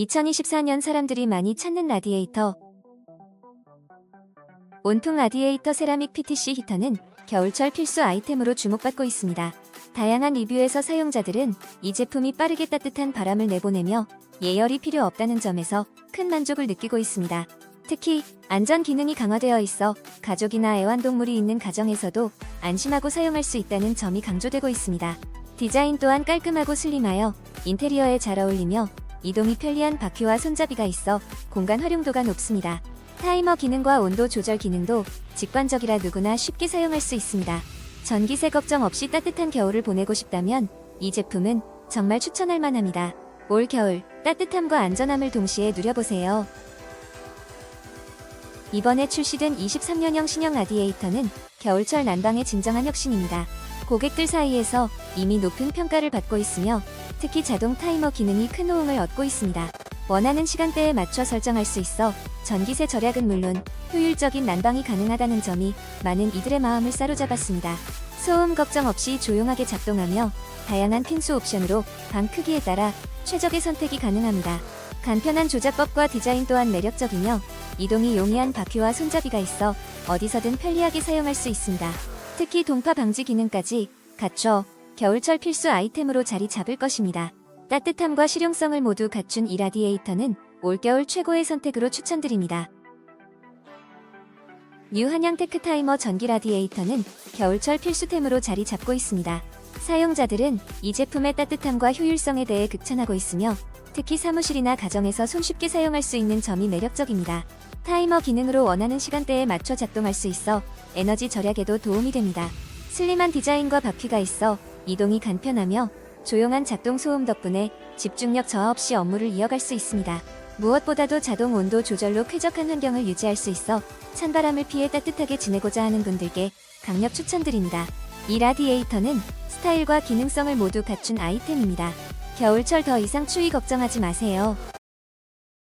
2024년 사람들이 많이 찾는 라디에이터. 온통 라디에이터 세라믹 PTC 히터는 겨울철 필수 아이템으로 주목받고 있습니다. 다양한 리뷰에서 사용자들은 이 제품이 빠르게 따뜻한 바람을 내보내며 예열이 필요 없다는 점에서 큰 만족을 느끼고 있습니다. 특히 안전 기능이 강화되어 있어 가족이나 애완동물이 있는 가정에서도 안심하고 사용할 수 있다는 점이 강조되고 있습니다. 디자인 또한 깔끔하고 슬림하여 인테리어에 잘 어울리며 이동이 편리한 바퀴와 손잡이가 있어 공간 활용도가 높습니다. 타이머 기능과 온도 조절 기능도 직관적이라 누구나 쉽게 사용할 수 있습니다. 전기세 걱정 없이 따뜻한 겨울을 보내고 싶다면 이 제품은 정말 추천할 만합니다. 올 겨울 따뜻함과 안전함을 동시에 누려보세요. 이번에 출시된 23년형 신형 라디에이터는 겨울철 난방의 진정한 혁신입니다. 고객들 사이에서 이미 높은 평가를 받고 있으며 특히 자동 타이머 기능이 큰 호응을 얻고 있습니다. 원하는 시간대에 맞춰 설정할 수 있어 전기세 절약은 물론 효율적인 난방이 가능하다는 점이 많은 이들의 마음을 사로잡았습니다. 소음 걱정 없이 조용하게 작동하며 다양한 핀수 옵션으로 방 크기에 따라 최적의 선택이 가능합니다. 간편한 조작법과 디자인 또한 매력적이며 이동이 용이한 바퀴와 손잡이가 있어 어디서든 편리하게 사용할 수 있습니다. 특히 동파 방지 기능까지 갖춰 겨울철 필수 아이템으로 자리 잡을 것입니다. 따뜻함과 실용성을 모두 갖춘 이 라디에이터는 올겨울 최고의 선택으로 추천드립니다. 뉴한양 테크타이머 전기 라디에이터는 겨울철 필수템으로 자리 잡고 있습니다. 사용자들은 이 제품의 따뜻함과 효율성에 대해 극찬하고 있으며 특히 사무실이나 가정에서 손쉽게 사용할 수 있는 점이 매력적입니다. 타이머 기능으로 원하는 시간대에 맞춰 작동할 수 있어 에너지 절약에도 도움이 됩니다. 슬림한 디자인과 바퀴가 있어 이동이 간편하며 조용한 작동 소음 덕분에 집중력 저하 없이 업무를 이어갈 수 있습니다. 무엇보다도 자동 온도 조절로 쾌적한 환경을 유지할 수 있어 찬바람을 피해 따뜻하게 지내고자 하는 분들께 강력 추천드립니다. 이 라디에이터는 스타일과 기능성을 모두 갖춘 아이템입니다. 겨울철 더 이상 추위 걱정하지 마세요.